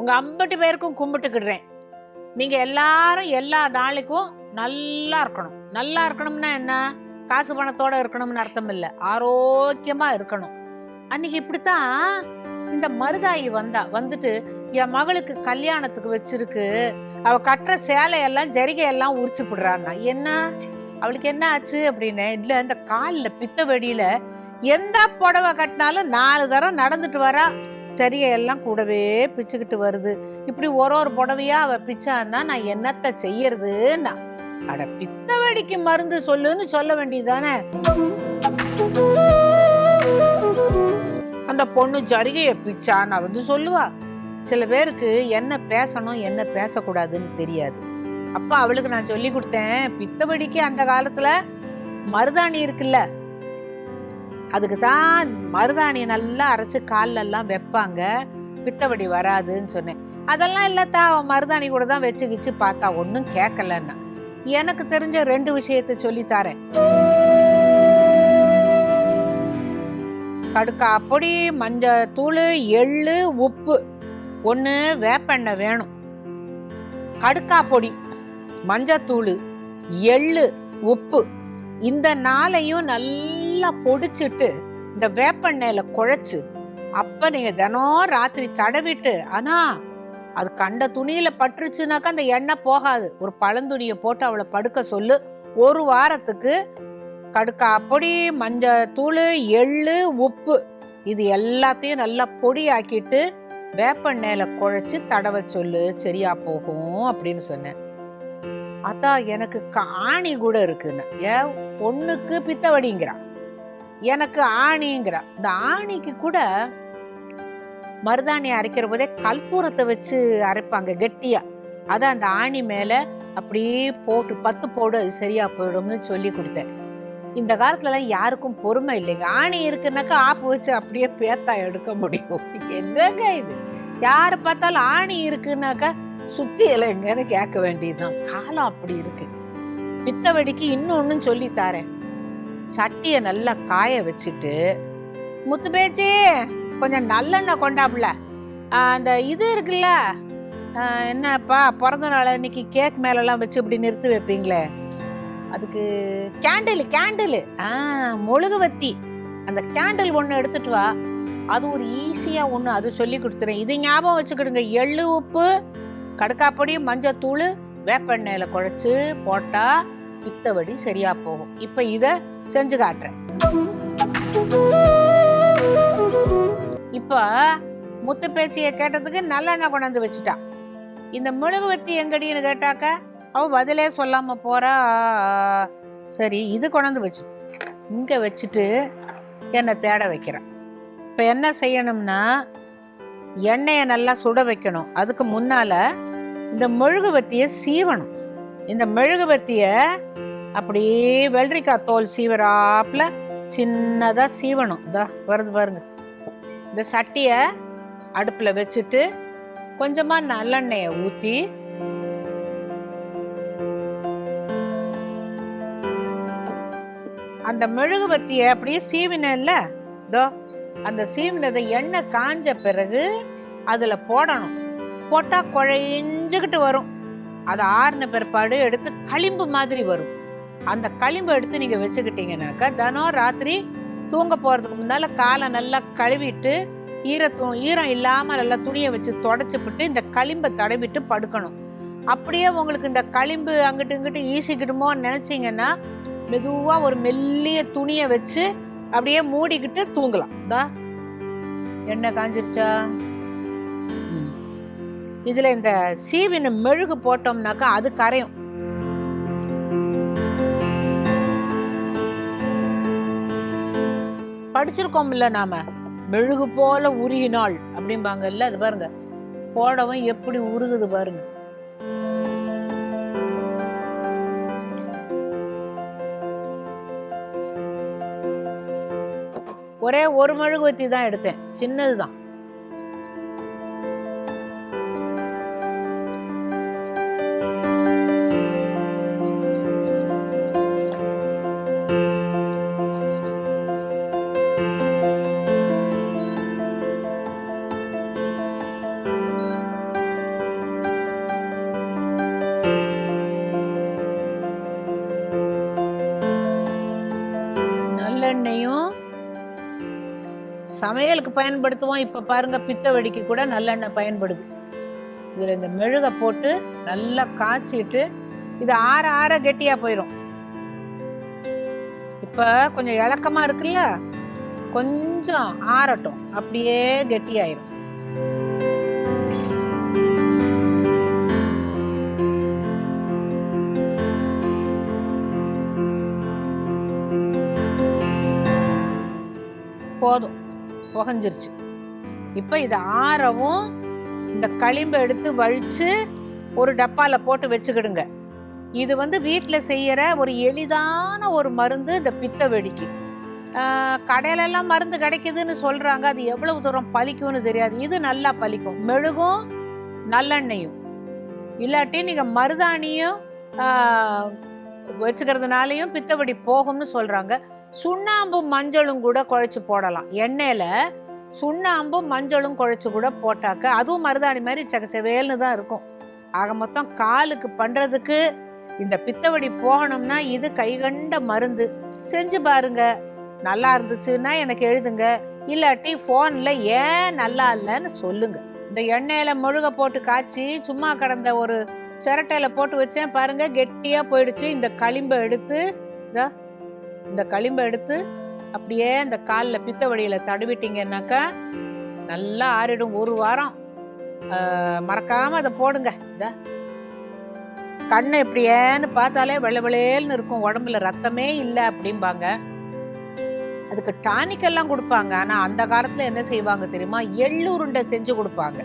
உங்க ஐம்பட்டு பேருக்கும் கும்பிட்டுக்கிடுறேன். நீங்க எல்லாரும் எல்லா நாளைக்கும் நல்லா இருக்கணும். நல்லா இருக்கணும்னா என்ன? காசு பணத்தோட இருக்கணும்னு அர்த்தம் இல்லை ஆரோக்கியமா இருக்கணும். அன்னைக்கு இப்படித்தான் இந்த மருதாயி வந்தா வந்துட்டு என் மகளுக்கு கல்யாணத்துக்கு வச்சிருக்கு. அவ கட்டுற சேலையெல்லாம் ஜரிகையெல்லாம் உரிச்சு விடுறான்னா என்ன? அவளுக்கு என்ன ஆச்சு அப்படின்னு? இல்ல இந்த காலில் பித்த வெடியில எந்த புடவை கட்டினாலும் நாலு தரம் நடந்துட்டு வரா. எல்லாம் கூடவே பிச்சுக்கிட்டு வருது. இப்படி ஒரு ஒரு புடவையா அவ பிச்சான்னா நான் என்னத்த செய்யறதுன்னா? அட பித்த வெடிக்கு மருந்து சொல்லுன்னு சொல்ல வேண்டியதுதானே? அந்த பொண்ணு ஜரிகையை பிச்சா நான் வந்து சொல்லுவா. சில பேருக்கு என்ன பேசணும் என்ன பேசக்கூடாதுன்னு தெரியாது. அப்ப அவளுக்கு நான் சொல்லி கொடுத்தேன் பித்தவடிக்கு அந்த காலத்துல மருதாணி இருக்குல்ல? அதுக்கு தான் மருதாணி நல்லா அரைச்சி கால்லெல்லாம் வைப்பாங்க. பித்தவடி வராதுன்னு சொன்னேன். அதெல்லாம் இல்லத்தா அவன் மருதாணி கூட தான் வச்சு கிச்சு பார்த்தா ஒன்றும் கேட்கலன்னா எனக்கு தெரிஞ்ச ரெண்டு விஷயத்த சொல்லித்தாரேன் தரேன். கடுக்கா பொடி மஞ்சள் தூள் எள்ளு உப்பு. ஒன்று வேப்பெண்ணெய் வேணும். கடுக்கா பொடி மஞ்சத்தூள் எள்ளு உப்பு. இந்த நாளையும் நல்லா பொடிச்சிட்டு இந்த வேப்பெண்ணெயில குழைச்சு அப்ப நீங்க தினம் ராத்திரி தடவிட்டு ஆனா அது கண்ட துணியில பட்டுருச்சுனாக்கா அந்த எண்ணெய் போகாது. ஒரு பழந்துணியை போட்டு அவளை படுக்க சொல்லு. ஒரு வாரத்துக்கு கடுக்கா பொடி மஞ்சள் தூள் எள்ளு உப்பு இது எல்லாத்தையும் நல்லா பொடி ஆக்கிட்டு வேப்பெண்ணெயில குழைச்சு தடவ சொல்லு. சரியா போகும் அப்படின்னு சொன்னேன். அதான் எனக்கு காணி கூட இருக்குன்னு. ஏன்? பொண்ணுக்கு பித்தவடிங்கிறான். எனக்கு ஆணிங்கிற. இந்த ஆணிக்கு கூட மருதாணி அரைக்கிற போதே கல்பூரத்தை வச்சு அரைப்பாங்க கெட்டியா. அதை அந்த ஆணி மேல அப்படியே போட்டு பத்து போடு அது சரியா போயிடும்னு சொல்லி கொடுத்தேன். இந்த காலத்துலலாம் யாருக்கும் பொறுமை இல்லைங்க. ஆணி இருக்குன்னாக்கா ஆப்பு வச்சு அப்படியே பேத்தா எடுக்க முடியும். எங்கங்க இது? யார் பார்த்தாலும் ஆணி இருக்குன்னாக்கா சுத்தி இல்லைங்கன்னு கேட்க வேண்டியதுதான். காலம் அப்படி இருக்கு. பித்தவடிக்கு இன்னொன்னு சொல்லி தாரேன். சட்டியை நல்லா காய வச்சுட்டு முத்து பேச்சு கொஞ்சம் நல்லெண்ணெய் கொண்டாப்புல. அந்த இது இருக்குல்ல என்னப்பா பிறந்த நாள் அன்னைக்கு கேக் மேலெல்லாம் வச்சு இப்படி நிறுத்தி வைப்பீங்களே? அதுக்கு கேண்டில் கேண்டில் ஆ மெழுகுவத்தி. அந்த கேண்டில் ஒன்று எடுத்துட்டு வா. அது ஒரு ஈஸியாக ஒன்று அது சொல்லி கொடுத்துறேன். இது ஞாபகம் வச்சுக்கிடுங்க. எள்ளு உப்பு கடுக்காப்பொடி மஞ்சத்தூள் வேப்பெண்ணெயில் குழச்சி போட்டால் பித்தவடி சரியாக போகும். இப்போ இதை செஞ்சு காட்டுறேன். இப்போ முத்து பேச்சியை கேட்டதுக்கு நல்லெண்ணெய் கொண்டாந்து வச்சுட்டான். இந்த மெழுகுவத்தி எங்கடின்னு கேட்டாக்க அவ பதிலே சொல்லாம போறா. சரி இது கொண்டாந்து வச்சு. இங்க வச்சுட்டு என்னை தேட வைக்கிறேன். இப்போ என்ன செய்யணும்னா எண்ணெயை நல்லா சுட வைக்கணும். அதுக்கு முன்னால் இந்த மெழுகுவத்தியை சீவணும். இந்த மெழுகுவத்தியை அப்படியே வெள்ளரிக்காய் தோல் சீவராப்பில் சின்னதாக சீவணும். இதா வருது பாருங்க. இந்த சட்டியை அடுப்பில் வச்சுட்டு கொஞ்சமாக நல்லெண்ணெயை ஊற்றி அந்த மெழுகுவத்தியை அப்படியே சீவினல்ல இதோ அந்த சீவினதை எண்ணெய் காஞ்ச பிறகு அதில் போடணும். போட்டால் குழைஞ்சுக்கிட்டு வரும். அது ஆறுன பிற்பாடு எடுத்து களிம்பு மாதிரி வரும். அந்த களிம்பு எடுத்து நீங்கள் வச்சுக்கிட்டீங்கனாக்கா தினம் ராத்திரி தூங்க போகிறதுக்கு முன்னால் காலை நல்லா கழுவிட்டு ஈரத்து ஈரம் இல்லாமல் நல்லா துணியை வச்சு தொடச்சிப்பிட்டு இந்த களிம்பை தடவிட்டு படுக்கணும். அப்படியே உங்களுக்கு இந்த களிம்பு அங்கிட்டு இங்கிட்டு ஈசிக்கிடுமோன்னு நினச்சிங்கன்னா மெதுவாக ஒரு மெல்லிய துணியை வச்சு அப்படியே மூடிக்கிட்டு தூங்கலாம். தா என்ன காஞ்சிருச்சா? இதில் இந்த சீவின மெழுகு போட்டோம்னாக்கா அது கரையும். படிச்சிருக்கோம்ல நாம. மெழுகு போல உருகினாள் அப்படிம்பாங்கல்ல அது பாருங்க. போடவும் எப்படி உருகுது பாருங்க. ஒரே ஒரு மெழுகுவத்தி தான் எடுத்தேன். சின்னது நல்லெண்ணெயும் சமையலுக்கு பயன்படுத்துவோம். இப்போ பாருங்க பித்த வெடிக்கு கூட நல்லெண்ணெய் பயன்படுது. இதில் இந்த மெழுகை போட்டு நல்லா காய்ச்சிட்டு இது ஆற ஆற கெட்டியா போயிடும் இப்போ கொஞ்சம் இலக்கமாக இருக்குல்ல? கொஞ்சம் ஆறட்டும். அப்படியே கெட்டியாயிரும். புகஞ்சிருச்சு. இப்போ இது ஆறவும் இந்த களிம்பை எடுத்து வழித்து ஒரு டப்பாவில் போட்டு வச்சுக்கிடுங்க. இது வந்து வீட்டில் செய்கிற ஒரு எளிதான ஒரு மருந்து இந்த பித்த வெடிக்கு. கடையிலெல்லாம் மருந்து கிடைக்குதுன்னு சொல்கிறாங்க அது எவ்வளவு தூரம் பலிக்கும்னு தெரியாது. இது நல்லா பலிக்கும் மெழுகும் நல்லெண்ணெயும். இல்லாட்டி நீங்கள் மருதாணியும் வச்சுக்கிறதுனாலையும் பித்தவெடி போகும்னு சொல்கிறாங்க சுண்ணாம்பும் மஞ்சளும் கூட குழைச்சி போடலாம். எண்ணெயில் சுண்ணாம்பும் மஞ்சளும் குழைச்சி கூட போட்டாக்க அதுவும் மருதாணி மாதிரி சகச்சவேல்னு தான் இருக்கும். ஆக மொத்தம் காலுக்கு பண்ணுறதுக்கு இந்த பித்தவடி போகணும்னா இது கைகண்ட மருந்து. செஞ்சு பாருங்க. நல்லா இருந்துச்சுன்னா எனக்கு எழுதுங்க. இல்லாட்டி ஃபோனில் ஏன் நல்லா இல்லைன்னு சொல்லுங்க. இந்த எண்ணெயில் முழுக போட்டு காய்ச்சி சும்மா கடந்த ஒரு சிரட்டையில் போட்டு வச்சேன் பாருங்க. கெட்டியாக போயிடுச்சு. இந்த களிம்பை எடுத்து இதோ, இந்த களிம்பை எடுத்து அப்படியே இந்த காலில் பித்த வழியில் தடவிட்டீங்கன்னாக்கா நல்லா ஆறிடும். ஒரு வாரம் மறக்காமல் அதை போடுங்க. இத கண்ணு இப்படியேன்னு பார்த்தாலே வெள்ளை வெளேல்னு இருக்கும். உடம்புல ரத்தமே இல்லை அப்படிம்பாங்க. அதுக்கு டானிக் எல்லாம் கொடுப்பாங்க. ஆனால் அந்த காலத்தில் என்ன செய்வாங்க தெரியுமா? எள்ளு உருண்டை செஞ்சு கொடுப்பாங்க.